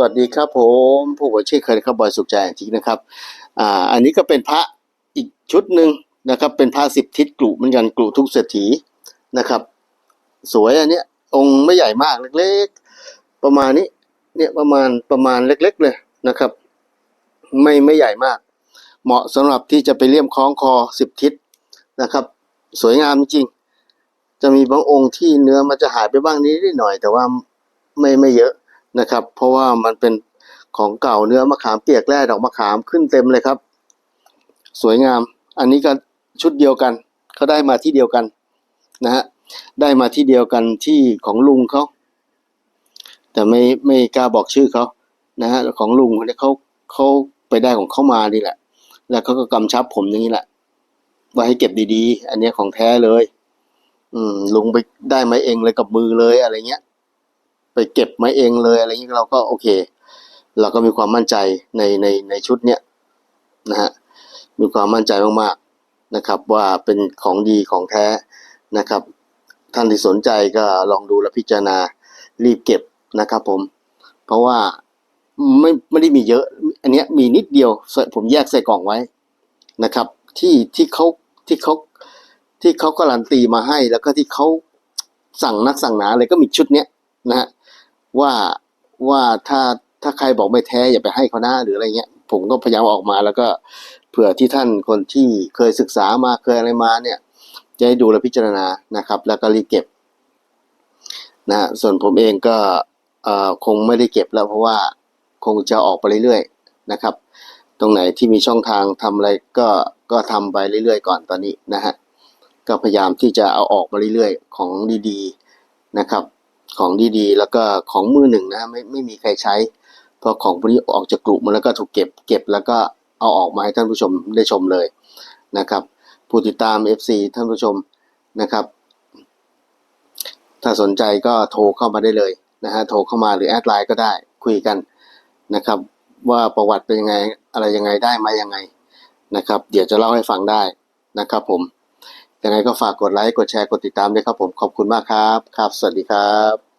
วัสดีครับผมผู้บริชื่อเคยครับบอยสุขใจจริงนะครับอ่าอันนี้ก็เป็นพระอีกชุดหนึ่งนะครับเป็นพระสิบทิศกลุ่เหมือนกันกลุ่ทุกเศรษฐีนะครับ สวยอันเนี้ยองค์ไม่ใหญ่มากเล็กๆ ประมาณนี้เนี่ยประมาณประมาณเล็ก ๆ เลยนะครับ ไม่ไม่ใหญ่มาก เหมาะสำหรับที่จะไปเลี่ยมคล้องคอสิบทิศนะครับ สวยงามจริง จะมีบางองค์ที่เนื้อมันจะหายไปบ้างนิดหน่อย แต่ว่าไม่ไม่เยอะ นะครับ เพราะว่ามันเป็นของเก่าเนื้อมะขามเปียกแร่ดอกมะขามขึ้นเต็มเลยครับ สวยงาม อันนี้ก็ชุดเดียวกันเขาได้มาที่เดียวกันนะฮะได้มาที่เดียวกันที่ของลุงเขาแต่ไม่ไม่กล้าบอกชื่อเขานะฮะของลุงคนนี้เขาเขาไปได้ของเขามานี่แหละ แล้วเขาก็กำชับผมอย่างนี้แหละว่าให้เก็บดีๆ อันนี้ของแท้เลย อืมลุงไปได้มาเองเลยกับมือเลยอะไรเงี้ย เก็บมาเองเลยอะไรอย่างนี้เราก็โอเค เราก็มีความมั่นใจในในในชุดเนี้ยนะฮะมีความมั่นใจมากๆนะครับ ว่าเป็นของดีของแท้นะครับ ท่านที่สนใจก็ลองดูและพิจารณารีบเก็บนะครับผม เพราะว่าไม่ไม่ได้มีเยอะ อันเนี้ยมีนิดเดียวผมแยกใส่กล่องไว้นะครับ ที่ที่เขาที่เขาที่เขาการันตีมาให้ แล้วก็ที่เขาสั่งนักสั่งหนาเลยก็มีชุดเนี้ยนะฮะ ว่าว่าถ้าถ้าใครบอกไม่แท้อย่าไปให้เขาหน้าหรืออะไรเงี้ย ผมก็พยายามออกมาแล้วก็เผื่อที่ท่านคนที่เคยศึกษามาเคยอะไรมาเนี่ย จะให้ดูและพิจารณานะครับ แล้วก็รีเก็บนะส่วนผมเองก็คงไม่ได้เก็บแล้วเพราะว่าคงจะออกไปเรื่อยๆนะครับ ตรงไหนที่มีช่องทางทำอะไรก็ก็ทำไปเรื่อยๆ ก่อนตอนนี้นะฮะก็พยายามที่จะเอาออกมาเรื่อยๆ ของดีๆนะครับ ของดีๆ แล้วก็ของมือหนึ่งนะไม่ไม่มีใครใช้ เพราะของพวกนี้ออกจากกลุ่มมันแล้วก็ถูกเก็บเก็บแล้วก็เอาออกมาให้ท่านผู้ชมได้ชมเลยนะครับผู้ติดตาม FC ท่านผู้ชมนะครับ ถ้าสนใจก็โทรเข้ามาได้เลยนะฮะโทรเข้ามาหรือแอดไลน์ก็ได้คุยกันนะครับ ว่าประวัติเป็นยังไงอะไรยังไงได้มายังไงนะครับ เดี๋ยวจะเล่าให้ฟังได้นะครับผมยังไงก็ฝากกดไลค์ กดแชร์ กดติดตามด้วยครับผม ขอบคุณมากครับ ครับ สวัสดีครับ